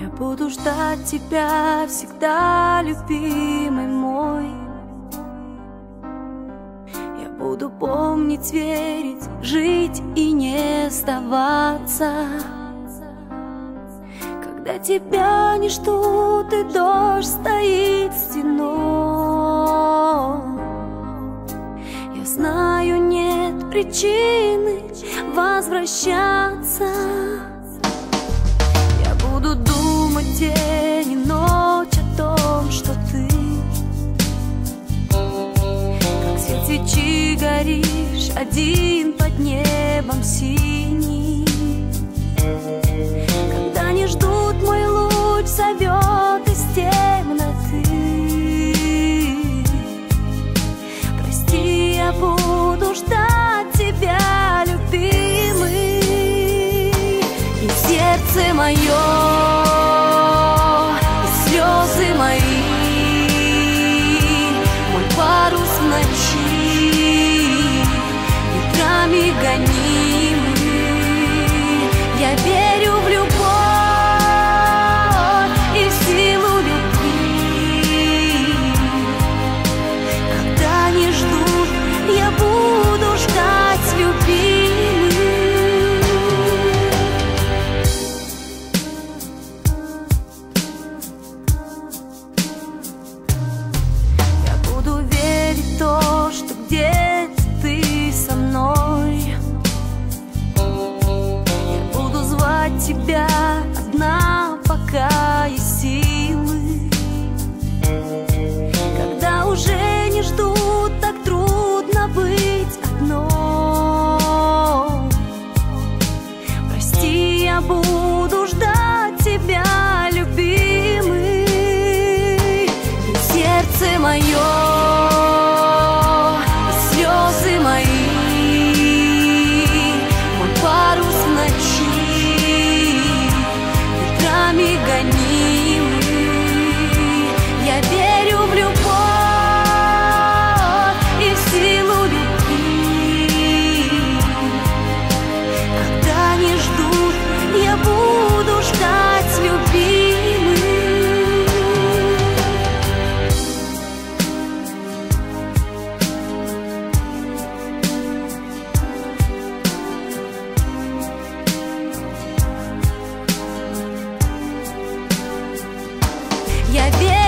Я буду ждать тебя всегда, любимый мой. Я буду помнить, верить, жить и не сдаваться Когда тебя не ждут и дождь стоит стеной. Я знаю, нет причины возвращаться горишь один под небом синий. Когда не ждут мой луч зовет из темноты. Прости, я буду ждать тебя, любимый. И сердце мое, слезы мои. Мой парус ночи Ветрами гонимый Я верю тебя одна пока есть силы. Когда уже не ждут, так трудно быть одной. Прости, я буду ждать тебя, любимый Сердце мое я верю.